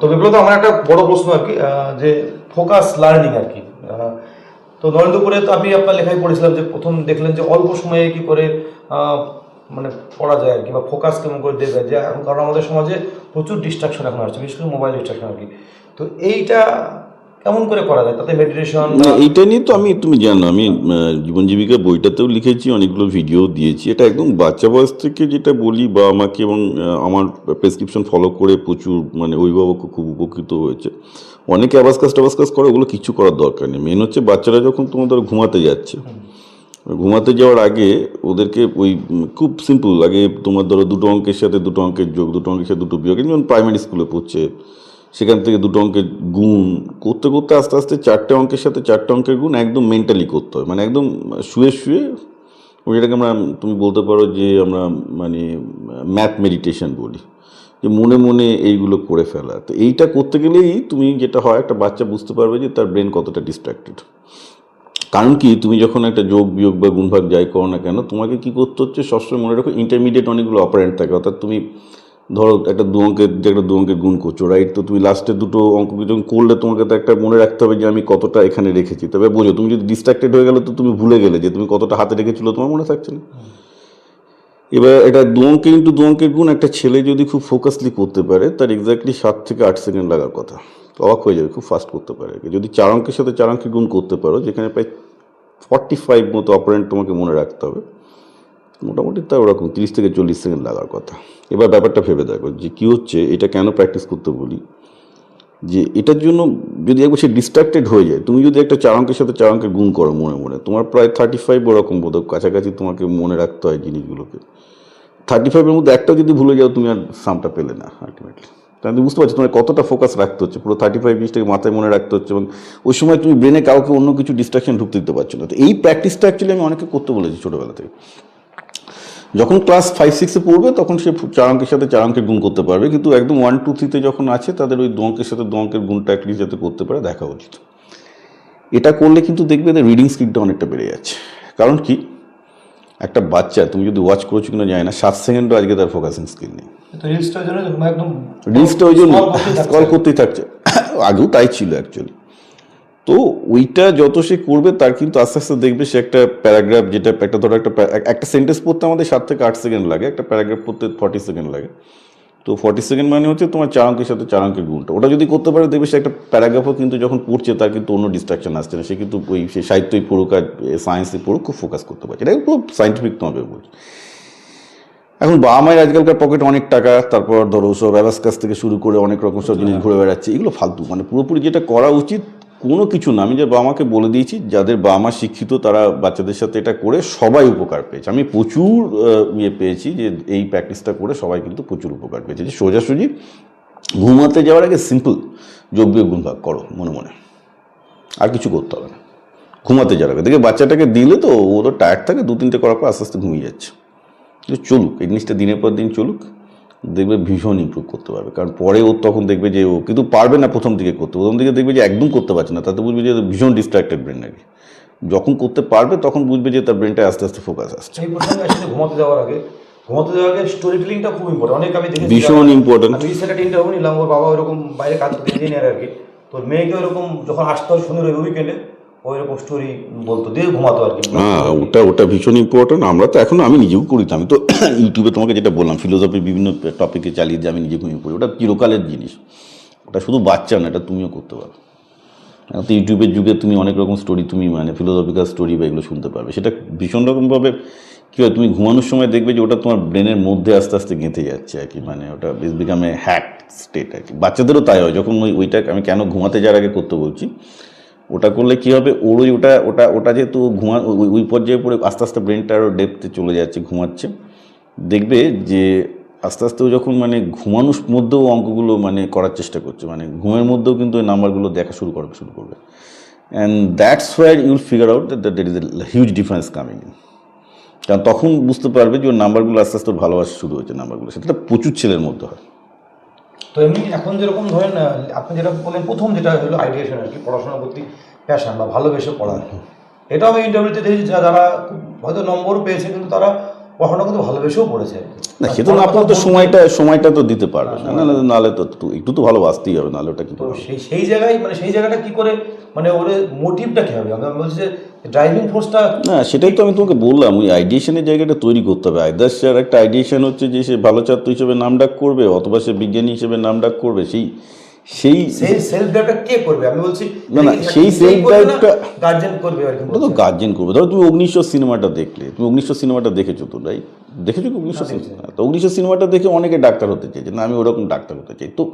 তো বিপ্লব আমার একটা বড় প্রশ্ন আর কি যে ফোকাস লার্নিং আর কি। তো নরেন্দ্রপুরে তো আমি আপনার লেখায় পড়েছিলাম যে প্রথম দেখলেন যে অল্প সময়ে কি করে মানে পড়া যায় আর কি, বা ফোকাস কেমন করে দেবে, যে এখন কারণ আমাদের সমাজে প্রচুর ডিস্ট্রাকশন এখন আসছে, বিশেষ করে মোবাইল ডিস্ট্রাকশন আর কি। তো এইটা কেমন করে করা যায়? তাতে মেডিটেশন এইটা নিয়ে তো আমি তুমি জানো আমি জীবন জীবিকা বইটাতেও লিখেছি অনেকগুলো ভিডিও দিয়েছি। এটা একদম বাচ্চা বয়স থেকে যেটা বলি বা আমাকে এবং আমার প্রেসক্রিপশন ফলো করে প্রচুর মানে অভিভাবক খুব উপকৃত হয়েছে। অনেকে অ্যাবাসকাস টাবাসকাস করে ওগুলো কিছু করার দরকার নেই। মেন হচ্ছে বাচ্চারা যখন তোমার ধরো ঘুমাতে যাচ্ছে ঘুমাতে যাওয়ার আগে ওদেরকে ওই খুব সিম্পল আগে তোমার ধরো দুটো অঙ্কের সাথে দুটো অঙ্কের যোগ দুটো অঙ্কের সাথে দুটো বিয়োগ যেমন প্রাইমারি স্কুলে পড়ছে সেখান থেকে দুটো অঙ্কের গুণ করতে করতে আস্তে আস্তে চারটে অঙ্কের সাথে চারটে অঙ্কের গুণ একদম মেন্টালি করতে হয়। মানে একদম শুয়ে শুয়ে যেটাকে আমরা, তুমি বলতে পারো যে আমরা মানে ম্যাথ মেডিটেশন বলি। যে মনে মনে এইগুলো করে ফেলা। তো এইটা করতে গেলেই তুমি যেটা হয়, একটা বাচ্চা বুঝতে পারবে যে তার ব্রেন কতটা ডিস্ট্রাক্টেড কারণ কি, তুমি যখন একটা যোগ, বিয়োগ বা গুণভাগ যাই করো না কেন, তোমাকে কি করতে হচ্ছে, সবসময় মনে রাখো ইন্টারমিডিয়েট অনেকগুলো অপারেন্ট থাকে। অর্থাৎ তুমি ধরো একটা দু অঙ্কের, যে একটা দু অঙ্কের গুণ করছ রাইট তো তুমি লাস্টে দুটো অঙ্ক যখন করলে তোমাকে তো একটা মনে রাখতে হবে যে আমি কতটা এখানে রেখেছি। তবে বোঝো, তুমি যদি ডিস্ট্রাক্টেড হয়ে গেলে তো তুমি ভুলে গেলে যে তুমি কতটা হাতে রেখেছিল, তোমার মনে থাকছে না। এবার এটা দু অঙ্কে ইন্টু দু অঙ্কের গুণ, একটা ছেলে যদি খুব ফোকাসলি করতে পারে, তার এক্স্যাক্টলি সাত থেকে আট সেকেন্ড লাগার কথা। অবাক হয়ে যাবে, খুব ফাস্ট করতে পারে যদি চার অঙ্কের সাথে চার অঙ্কের গুণ করতে পারো, যেখানে প্রায় ফর্টি ফাইভ মতো অপারেন্ট তোমাকে মনে রাখতে হবে মোটামুটি তাই ওরকম, তিরিশ থেকে চল্লিশ সেকেন্ড লাগার কথা। এবার ব্যাপারটা ভেবে দেখো যে কী হচ্ছে, এটা কেন প্র্যাকটিস করতে বলি? যে এটার জন্য যদি একবার সে ডিস্ট্রাক্টেড হয়ে যায়, তুমি যদি একটা চার অঙ্কের সাথে চার অঙ্কের গুণ করো মনে মনে, তোমার প্রায় থার্টি ফাইভ ওরকম বোধ কাছাকাছি তোমাকে মনে রাখতে হয় জিনিসগুলোকে। থার্টি ফাইভের মধ্যে একটাও যদি ভুলে যাও, তুমি আর সামটা পেলে না আলটিমেটলি তাহলে তুমি বুঝতে পারছ, তোমার কতটা ফোকাস রাখতে হচ্ছে, পুরো থার্টি ফাইভ জিনিসটাকে মাথায় মনে রাখতে হচ্ছে এবং ওই সময় তুমি ব্রেনে কাউকে অন্য কিছু ডিস্ট্রাকশন ঢুকতে দিতে পারছ না। তো এই প্র্যাকটিসটা অ্যাকচুয়ালি আমি অনেকে করতে বলেছি ছোটোবেলা থেকে। যখন ক্লাস ফাইভ সিক্সে পড়বে তখন সে চার অঙ্কের সাথে চার অঙ্কের গুণ করতে পারবে। কিন্তু একদম ওয়ান টু থ্রিতে যখন আছে তাদের ওই দু অঙ্কের সাথে দু অঙ্কের গুণটা অ্যাটলিস্ট যাতে করতে পারে দেখা উচিত। এটা করলে কিন্তু দেখবে এদের রিডিং স্কিলটা অনেকটা বেড়ে যাচ্ছে। কারণ কি? একটা বাচ্চা তুমি যদি ওয়াচ করছ কিনা জানি না সাত সেকেন্ডও আজকে তার ফোকাসিং স্কিল নেই। তো রিলসটার জন্য একদম রিলসটা ওই জন্য। স্কল করতেই থাকছে। আগেও তাই ছিল অ্যাকচুয়ালি তো ওইটা যত সে করবে তার কিন্তু আস্তে আস্তে দেখবে সে একটা প্যারাগ্রাফ যেটা একটা ধরো একটা একটা সেন্টেন্স পড়তে আমাদের সাত থেকে আট সেকেন্ড লাগে একটা প্যারাগ্রাফ পড়তে ফর্টি সেকেন্ড লাগে। তো ফর্টি সেকেন্ড মানে হচ্ছে তোমার চার অঙ্কের সাথে চার অঙ্কের গুণটা। ওটা যদি করতে পারে দেখবে সে একটা প্যারাগ্রাফও কিন্তু যখন পড়ছে তার কিন্তু অন্য ডিস্ট্রাকশন আসছে না। সে কিন্তু ওই সে সাহিত্যই পড়ুক আর সায়েন্সে পড়ুক খুব ফোকাস করতে পারছে। এটা খুব সাইন্টিফিক তোমাকে বলছি। এখন বাবা মায়ের আজকালকার পকেটে অনেক টাকা তারপর ধরো সব কাছ থেকে শুরু করে অনেক রকম সব জিনিস ঘুরে বেড়াচ্ছে। এগুলো ফালতু। মানে পুরোপুরি যেটা করা উচিত কোনো কিছু না, আমি যে বাবা মাকে বলে দিয়েছি, যাদের বাবা মা শিক্ষিত, তারা বাচ্চাদের সাথে এটা করে সবাই উপকার পেয়েছে। আমি প্রচুর ইয়ে পেয়েছি যে এই প্র্যাকটিসটা করে সবাই কিন্তু প্রচুর উপকার পেয়েছে। যে সোজাসুজি ঘুমাতে যাওয়ার আগে সিম্পল যোগ বিয়োগ গুণ ভাগ করো, মনে মনে। আর কিছু করতে হবে না। ঘুমাতে যাওয়ার আগে। দেখে বাচ্চাটাকে দিলে তো ও তো টায়ার্ড থাকে দু তিনটে করার পর আস্তে আস্তে ঘুমিয়ে যাচ্ছে। চলুক, এই জিনিসটা দিনের পর দিন চলুক। দেখবে ভীষণ ইমপ্রুভ করতে পারবে। কারণ পরে ও তখন দেখবে যে ও কিন্তু পারবে না প্রথম দিকে করতে। প্রথম দিকে দেখবে যে একদম করতে পারছে না। তাতে বুঝবে যে ভীষণ ডিস্ট্রাক্টেড ব্রেন নাকি। যখন করতে পারবে তখন বুঝবে যে তার ব্রেনটা আস্তে আস্তে ফোকাস আসছে। ঘুমাতে যাওয়ার আগে। ঘুমাতে যাওয়ার আগে স্টোরি টেলিংটা খুব ইম্পর্টেন্ট অনেক আমি দেখেছি ভীষণ important। আমি একটা ইন্টারভিউ নিলাম। ওর বাবা ওরকম বাইরে কাজ ইঞ্জিনিয়ার আর কি। তোর মেয়েকে ওরকম যখন আসতো শনি রবি উইকেন্ডে হ্যাঁ ওটা ওটা ভীষণ ইম্পর্টেন্ট আমরা তো এখন, আমি নিজেও করি আমি তো ইউটিউবে তোমাকে যেটা বললাম ফিলোসফি বিভিন্ন টপিকে চালিয়ে দিয়ে আমি নিজে ঘুমিয়ে পড়ি, ওটা চিরকালের জিনিস। ওটা শুধু বাচ্চা না, এটা তুমিও করতে পারো। তো ইউটিউবের যুগে তুমি অনেক রকম স্টোরি তুমি মানে ফিলোসফিক্যাল স্টোরি বা এগুলো শুনতে পারবে। সেটা ভীষণ রকমভাবে কী হয়, তুমি ঘুমানোর সময় দেখবে যে ওটা তোমার ব্রেনের মধ্যে আস্তে আস্তে গেঁথে যাচ্ছে আর কি। মানে ওটা বেশ বিকামে হ্যাক স্টেট আর কি। বাচ্চাদেরও তাই হয়, যখন ওই, ওইটা আমি কেন ঘুমাতে যাওয়ার আগে করতে বলছি ওটা করলে কি হবে? ওর ওই ওটা ওটা ওটা যেহেতু ঘুমা ওই পর্যায়ে পড়ে আস্তে আস্তে ব্রেনটা আরও ডেপতে চলে যাচ্ছে, ঘুমাচ্ছে। দেখবে যে আস্তে আস্তে যখন মানে ঘুমানোর মধ্যেও অঙ্কগুলো মানে করার চেষ্টা করছে মানে ঘুমের মধ্যেও কিন্তু ওই নাম্বারগুলো দেখা শুরু করা, শুরু করবে। And that's where you'll figure out that that is a huge difference coming কারণ তখন বুঝতে পারবে যে ওর নাম্বারগুলো আস্তে আস্তে ভালোবাসা শুরু হয়েছে, নাম্বারগুলো। সেটা প্রচুর ছেলের মধ্যে হয়। তো এমনি এখন যেরকম ধরেন আপনি যেটা বললেন, প্রথম যেটা হলো আইডিয়েশন আর কি, পড়াশোনার প্রতি প্যাশন বা ভালোবেসে পড়া এটাও আমি ইন্টারভিউতে দেখেছি যারা হয়তো নম্বর পেয়েছে, কিন্তু তারা পড়াশোনা কিন্তু ভালোবেসেও পড়েছে। না সে তো না আপনার তো সময়টা সময়টা তো দিতে পারবে। না নাহলে নাহলে তো একটু- তো ভালোবাসতেই হবে নাহলে ওটা কি সেই সেই জায়গায় মানে সেই জায়গাটা কি করে মানে ওর মোটিভটা কি হবে? আমি বলছি যে ড্রাইভিং ফোর্সটা না সেটাই তো আমি তোমাকে বললাম ওই আইডিয়েশনের জায়গাটা তৈরি করতে হবে। আইদার স্যার একটা আইডিয়েশন হচ্ছে যে সে ভালো ছাত্র হিসেবে নাম ডাক করবে অথবা সে বিজ্ঞানী হিসেবে নাম ডাক করবে সেই সেই সেলফ ড্রাইভটা কে করবে? আমি বলছি না, না, সেই গার্জেন করবে আর ওটা তো গার্জেন করবে। ধরো তুমি অগ্নিশ্বর সিনেমাটা দেখলে তুমি অগ্নিশ্বর সিনেমাটা দেখেছ তো রাইট দেখেছ কি অগ্নিশ্বর সিনেমা? তো অগ্নিশ্বর সিনেমাটা দেখে অনেকে ডাক্তার হতে চাইছে না আমি ওরকম ডাক্তার হতে চাই। তো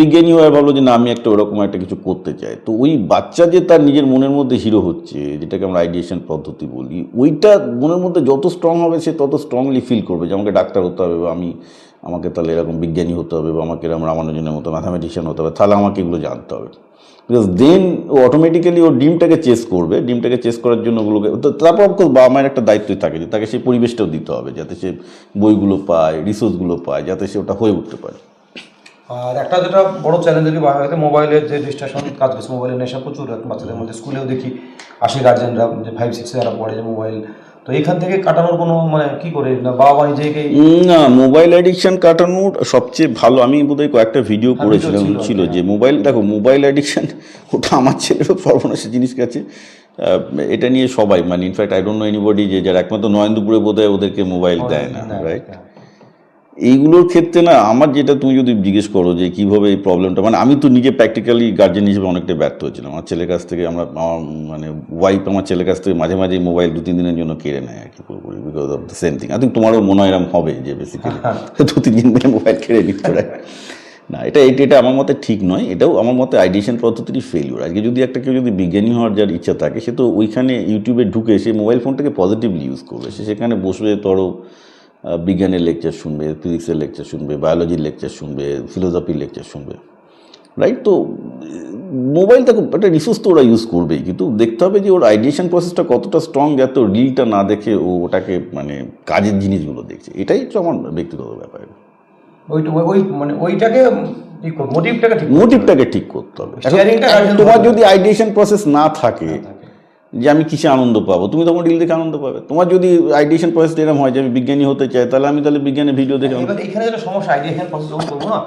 বিজ্ঞানী হয়ে ভাবলো যে না আমি একটা ওরকম একটা কিছু করতে চাই। তো ওই বাচ্চা যে তার নিজের মনের মধ্যে হিরো হচ্ছে যেটাকে আমরা আইডিয়েশন পদ্ধতি বলি ওইটা মনের মধ্যে যত স্ট্রং হবে সে তত স্ট্রংলি ফিল করবে যে আমাকে ডাক্তার হতে হবে বা আমি আমাকে তাহলে এরকম বিজ্ঞানী হতে হবে বা আমাকে এরকম রামানুজনের মতো ম্যাথামেটিশিয়ান হতে হবে, তাহলে আমাকে এগুলো জানতে হবে। বিকজ দেন ও অটোমেটিক্যালি ও ডিমটাকে চেস করবে, ডিমটাকে চেস করার জন্য ওগুলোকে, তো তারপর অফকোর্স বাবা মায়ের একটা দায়িত্বই থাকে যে তাকে সেই পরিবেশটাও দিতে হবে, যাতে সে বইগুলো পায় রিসোর্সগুলো পায়, যাতে সে ওটা হয়ে উঠতে পারে। আর একটা যেটা বড় চ্যালেঞ্জ কি বাংলাতে মোবাইলের যে ডিস্ট্রাকশন কাজ করছে মোবাইলের নেশা প্রচুর বাচ্চাদের মধ্যে স্কুলেও দেখি, আসে গার্জেনরা যে ফাইভ সিক্সে যারা পড়ে যে মোবাইল তো এখান থেকে কাটানোর কোনো মানে কি করে? না বাবা মা নিজেকে না মোবাইল অ্যাডিকশন কাটানোর সবচেয়ে ভালো আমি বোধহয় কয়েকটা ভিডিও হ্যাঁ, করেছিলাম ছিল, ছিল যে মোবাইল দেখো মোবাইল অ্যাডিকশন ওটা আমার ছেলেরও সর্বনাশের জিনিস গেছে। আহ, এটা নিয়ে সবাই মানে in fact I don't know anybody যে যারা একমাত্র নয়নদুপুরে বোধহয় ওদেরকে মোবাইল দেয় না রাইট এইগুলোর ক্ষেত্রে না আমার যেটা তুমি যদি জিজ্ঞেস করো যে কীভাবে এই প্রবলেমটা মানে আমি তো নিজে প্র্যাকটিক্যালি গার্জেন হিসেবে অনেকটা ব্যর্থ হয়েছিলাম। আমার ছেলের কাছ থেকে আমরা আমার মানে ওয়াইফ আমার ছেলের কাছ থেকে মাঝে মাঝে মোবাইল দু তিন দিনের জন্য কেড়ে নেয় আর কি পুরোপুরি because of the same thing I think তোমারও মনে হয় এরকম হবে যে বেসিক্যালি দু তিন দিন ধরে মোবাইল কেড়ে নিতে পারে। না এটা এটা এটা আমার মতে ঠিক নয়। এটাও আমার মতে আইডিয়েশন পদ্ধতিরই ফেলিওর আজকে যদি একটা কেউ যদি বিজ্ঞানী হওয়ার যার ইচ্ছা থাকে সে তো ওইখানে ইউটিউবে ঢুকে সে মোবাইল ফোনটাকে পজিটিভলি ইউজ করবে। সে সেখানে বসবে আহ, বিজ্ঞানের লেকচার শুনবে ফিজিক্সের লেকচার শুনবে বায়োলজির লেকচার শুনবে ফিলোসফির লেকচার শুনবে রাইট তো মোবাইল মোবাইলটা একটা রিসোর্স তো ওরা ইউজ করবেই কিন্তু দেখতে হবে যে ওর আইডিয়েশন প্রসেসটা কতটা স্ট্রং যাতে ওর রিলটা না দেখে ও ওটাকে মানে কাজের জিনিসগুলো দেখছে। এটাই হচ্ছে আমার ব্যক্তিগত ব্যাপার। ওই- মানে ওইটাকে মোটিভটাকে ঠিক মোটিভটাকে ঠিক করতে হবে। তোমার যদি আইডিয়েশন প্রসেস না থাকে। যে আমি কিসে আনন্দ পাবো? তুমি তখন রিল দেখে আনন্দ পাবে। তোমার যদি আইডিয়েশন প্রসেস এরকম হয় যে আমি বিজ্ঞানী হতে চাই তাহলে আমি তাহলে বিজ্ঞানের ভিডিও দেখে এখানে যেটা সমস্যা আইডিয়া এখানে প্রসেস যখন করব না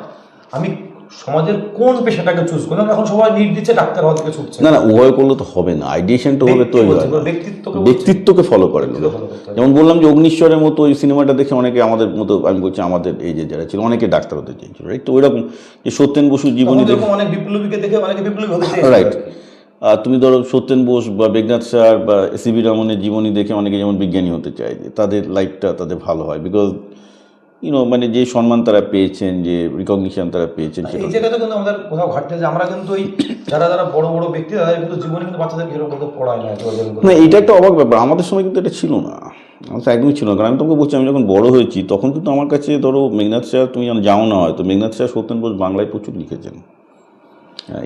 আমি সমাজের কোন পেশাটাকে চুজ করলাম এখন সবাই নিট দিচ্ছে ডাক্তার হওয়ার দিকে ছুটছে। না না উভয় করলে তো হবে না আইডিয়েশনটা হবে তৈরি হয় ব্যক্তিত্বকে ফলো করে লোক। যেমন বললাম যে অগ্নিশ্বরের মতো ওই সিনেমাটা দেখে অনেকে আমাদের মতো আমি বলছি আমাদের এই যে যারা ছিল অনেকে ডাক্তার হতে চেয়েছিল রাইট তো ওইরকম যে সত্যেন বসুর জীবনী দেখে অনেক বিপ্লবীকে দেখে অনেকে বিপ্লবী হতে রাইট তুমি ধরো সত্যেন বোস বা বেগনাথ স্যার বা সিবি রমনের জীবনী দেখে অনেকে যেমন বিজ্ঞানী হতে চায় যে তাদের লাইফটা তাদের ভালো হয়। বিকজ ইউনো মানে যে সম্মান তারা পেয়েছেন যে রিকগনিশন তারা পেয়েছেন এই জায়গাতে কিন্তু আমাদের কোথাও ঘাটতে যে আমরা কিন্তু ওই যারা যারা বড় বড় ব্যক্তি তাদের কিন্তু জীবনে কিন্তু বাচ্চাদেরকে এরকম করতে পড়ায় না না এটা একটা অবাক ব্যাপার। আমাদের সময় কিন্তু এটা ছিল না। আমার তো একদমই ছিল না। কারণ আমি তোমাকে বলছি আমি যখন বড় হয়েছি তখন কিন্তু আমার কাছে ধরো মেঘনাথ স্যার তুমি যেন যাও না হয়তো মেঘনাথ স্যার সত্যেন বোস বাংলায় প্রচুর লিখেছেন।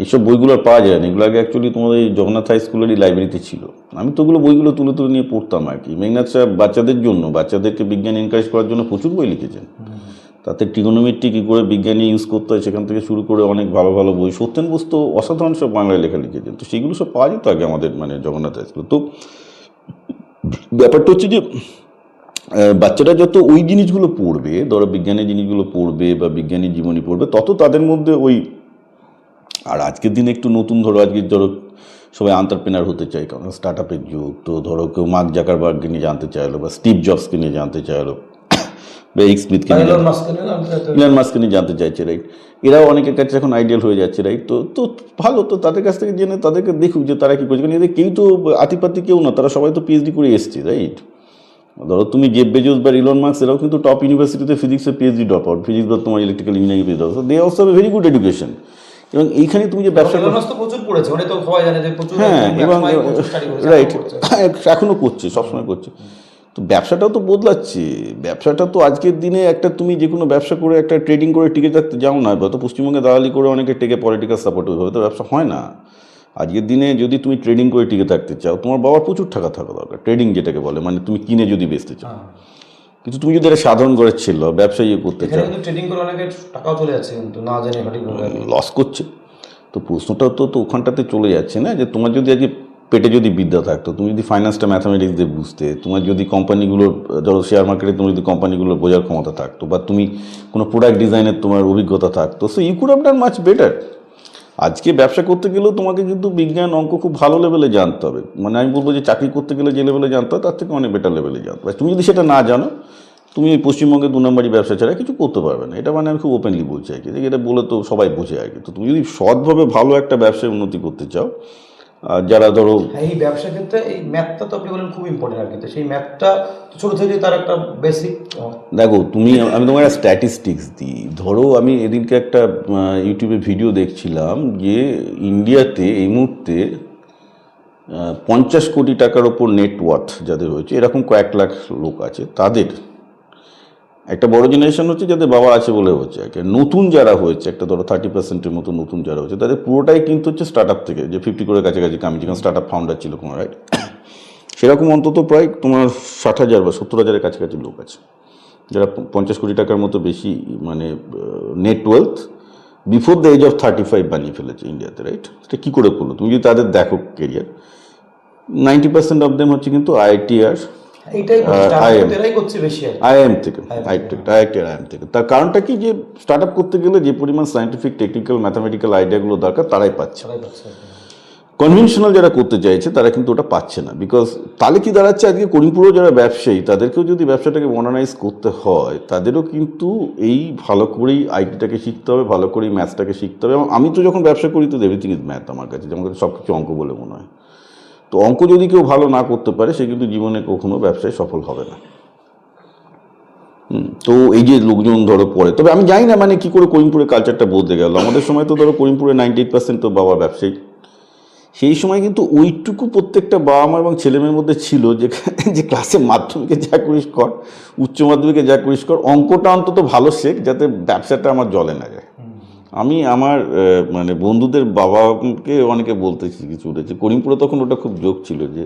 এইসব বইগুলো পাওয়া যায় না। এগুলো আগে অ্যাকচুয়ালি তোমাদের এই জগন্নাথ হাই স্কুলেরই লাইব্রেরিতে ছিল। আমি তো ওগুলো বইগুলো তুলে তুলে নিয়ে পড়তাম আর কি। মেঘনাথ স্যার বাচ্চাদের জন্য, বাচ্চাদেরকে বিজ্ঞান এনকারেজ করার জন্য প্রচুর বই লিখেছেন। তাতে ট্রিগোনোমেট্রি কী করে বিজ্ঞানী ইউজ করতে হয় সেখান থেকে শুরু করে অনেক ভালো ভালো বই। সত্যেন বোস তো অসাধারণ সব বাংলায় লেখা লিখেছেন। তো সেগুলো সব পাওয়া যেত আগে আমাদের মানে জগন্নাথ হাই স্কুলে তো ব্যাপারটা হচ্ছে যে বাচ্চারা যত ওই জিনিসগুলো পড়বে, ধরো বিজ্ঞানের জিনিসগুলো পড়বে বা বিজ্ঞানী জীবনী পড়বে, তত তাদের মধ্যে ওই আর আজকের দিনে একটু নতুন ধরো আজকে ধরো সবাই আন্টারপ্রেনার হতে চায় কারণ স্টার্ট আপের যুগ তো ধরো কেউ মার্ক জাকারবার্গকে নিয়ে জানতে চাইলো বা স্টিভ জবসকে নিয়ে জানতে চাইলো বা এক্স স্মিথকে নিয়ে ইলন মাস্ককে নিয়ে আমি তো- ইলান মাস্ককে নিয়ে জানতে চাইছে রাইট এরাও অনেকের কাছে এখন আইডিয়াল হয়ে যাচ্ছে রাইট তো তো ভালো তো তাদের কাছ থেকে জেনে তাদেরকে দেখুক যে তারা কী করছে কারণ এদের কেউ তো আতিপাতি কেউ না তারা সবাই তো পিএইচডি করে এসছে রাইট ধরো তুমি জেব বেজোস বা ইলন মার্কস এরাও কিন্তু টপ ইউনিভার্সিটিতে ফিজিক্সে পিএইচডি ড্রপ আউট ফিজিক্স বা তোমার electrical engineering PhD drop they also very good education এবং এইখানে তুমি যে ব্যবসা প্রচুর পড়েছে মানে তো সবাই জানে যে প্রচুর হ্যাঁ এবং রাইট এখনও করছে। সবসময় করছে তো ব্যবসাটাও তো বদলাচ্ছে ব্যবসাটা তো আজকের দিনে একটা তুমি যে কোনো ব্যবসা করে একটা ট্রেডিং করে টিকে থাকতে যাও না হয়তো পশ্চিমবঙ্গে দালালি করে অনেকে টেকে পলিটিক্যাল সাপোর্ট হবে তো ব্যবসা হয় না আজকের দিনে যদি তুমি ট্রেডিং করে টিকে থাকতে চাও তোমার বাবার প্রচুর টাকা থাকা দরকার ট্রেডিং যেটাকে বলে মানে তুমি কিনে যদি বেচতে চাও হ্যাঁ। কিন্তু তুমি যদি একটা সাধারণ ঘরের ছিল ব্যবসা ইয়ে করতে চাও। ট্রেডিং করে অনেকে টাকাও চলে যাচ্ছে কিন্তু না জানি লস করছে। তো প্রশ্নটা তো তো ওখানটাতে চলে যাচ্ছে না যে তোমার যদি আজকে পেটে যদি বিদ্যা থাকতো তুমি যদি ফাইন্যান্সটা ম্যাথামেটিক্স দিয়ে বুঝতে তোমার যদি কোম্পানিগুলোর ধরো শেয়ার মার্কেটে তোমার যদি কোম্পানিগুলোর বোঝার ক্ষমতা থাকতো বা তুমি কোনো প্রোডাক্ট ডিজাইনের তোমার অভিজ্ঞতা থাকতো so you could have done much better আজকে ব্যবসা করতে গেলেও তোমাকে কিন্তু বিজ্ঞান অঙ্ক খুব ভালো লেভেলে জানতে হবে। মানে আমি বলব যে চাকরি করতে গেলে যে লেভেলে জানতে হবে তার থেকে অনেক বেটার লেভেলে জানতে হবে। তুমি যদি সেটা না জানো, তুমি এই পশ্চিমবঙ্গে দু নম্বরই ব্যবসা ছাড়া কিছু করতে পারবে না। এটা মানে আমি খুব ওপেনলি বলছি আর কি। এটা বলে তো সবাই বোঝে আর কি। তো তুমি যদি সৎভাবে ভালো একটা ব্যবসায় উন্নতি করতে চাও যারা ধরো হ্যাঁ এই ব্যবসা ক্ষেত্রে এই ম্যাথটা তো আপনি বলেন খুব ইম্পর্টেন্ট আর কি। সেই ম্যাথটা ছোটো থেকে তার একটা বেসিক দেখো তুমি আমি তোমার স্ট্যাটিস্টিক্স দিই। ধরো আমি এদিনকে একটা ইউটিউবে ভিডিও দেখছিলাম যে ইন্ডিয়াতে এই মুহূর্তে পঞ্চাশ কোটি টাকার ওপর নেটওয়ার্থ যাদের হয়েছে এরকম কয়েক লাখ লোক আছে তাদের একটা বড় জেনারেশন হচ্ছে যাদের বাবা আছে বলে হচ্ছে। একটা নতুন যারা হয়েছে, একটা ধরো থার্টি পার্সেন্টের মতো নতুন যারা হয়েছে, তাদের পুরোটাই কিন্তু হচ্ছে স্টার্ট আপ থেকে, যে ফিফটি করে কাছাকাছি আমি যেখানে স্টার্ট আপ ফাউন্ডার ছিল কোনো রাইট সেরকম অন্তত প্রায় তোমার ষাট হাজার বা সত্তর হাজারের কাছাকাছি লোক আছে। যারা পঞ্চাশ কোটি টাকার মতো বেশি মানে net before the age of thirty five বানিয়ে ফেলেছে ইন্ডিয়াতে রাইট সেটা কী করে করল? তুমি যদি তাদের দেখো career ninety percent of them হচ্ছে কিন্তু আইআইটি আর করছে বেশি থেকে আইএম থেকে। তার কারণটা কি যে স্টার্ট আপ করতে গেলে যে পরিমাণ সায়েন্টিফিক টেকনিক্যাল ম্যাথামেটিক্যাল আইডিয়াগুলো দরকার তারাই পাচ্ছে। কনভেনশনাল যারা করতে চাইছে তারা কিন্তু ওটা পাচ্ছে না। বিকজ তাহলে কি দাঁড়াচ্ছে? আজকে করিমপুরও যারা ব্যবসায়ী তাদেরকেও যদি ব্যবসাটাকে মডার্নাইজ করতে হয় তাদেরও কিন্তু এই ভালো করেই আইটিটাকে শিখতে হবে ভালো করেই ম্যাথসটাকে শিখতে হবে। এবং আমি তো যখন ব্যবসা করি তো এভরিথিং ইজ ম্যাথ আমার কাছে যেমন সব কিছু অঙ্ক বলে মনে হয়। তো অঙ্ক যদি কেউ ভালো না করতে পারে, সে কিন্তু জীবনে কখনো ব্যবসায় সফল হবে না। তো এই যে লোকজন ধরো পড়ে, তবে আমি জানি না মানে কি করে করিমপুরের কালচারটা বদলে গেল। আমাদের সময় তো ধরো করিমপুরে নাইনটি এইট পার্সেন্ট তো বাবা ব্যবসায়ী। সেই সময় কিন্তু ওইটুকু প্রত্যেকটা বাবা মা এবং ছেলেমেয়ের মধ্যে ছিল যে যে ক্লাসে মাধ্যমিকে যা করিস কর, উচ্চ মাধ্যমিকে যা করিস কর, অঙ্কটা অন্তত ভালো শেখ, যাতে ব্যবসাটা আমার জলে না যায়। আমি আমার মানে বন্ধুদের বাবাকে অনেকে বলতে কিছু উঠেছে করিমপুরে তখন ওটা খুব যোগ ছিল যে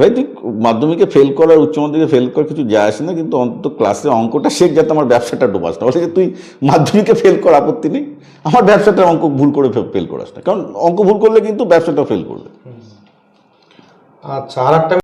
ভাই তুই মাধ্যমিকে ফেল কর আর উচ্চ মাধ্যমিকে ফেল কর কিছু যায় আসে না কিন্তু অন্তত ক্লাসে অঙ্কটা শেখ যাতে আমার ব্যবসাটা ডোবাস না। বলে যে তুই মাধ্যমিকে ফেল কর আপত্তি নেই। আমার ব্যবসাটা অঙ্ক ভুল করে ফেল করাস না। কারণ অঙ্ক ভুল করলে কিন্তু ব্যবসাটা ফেল করবে। আচ্ছা আর একটা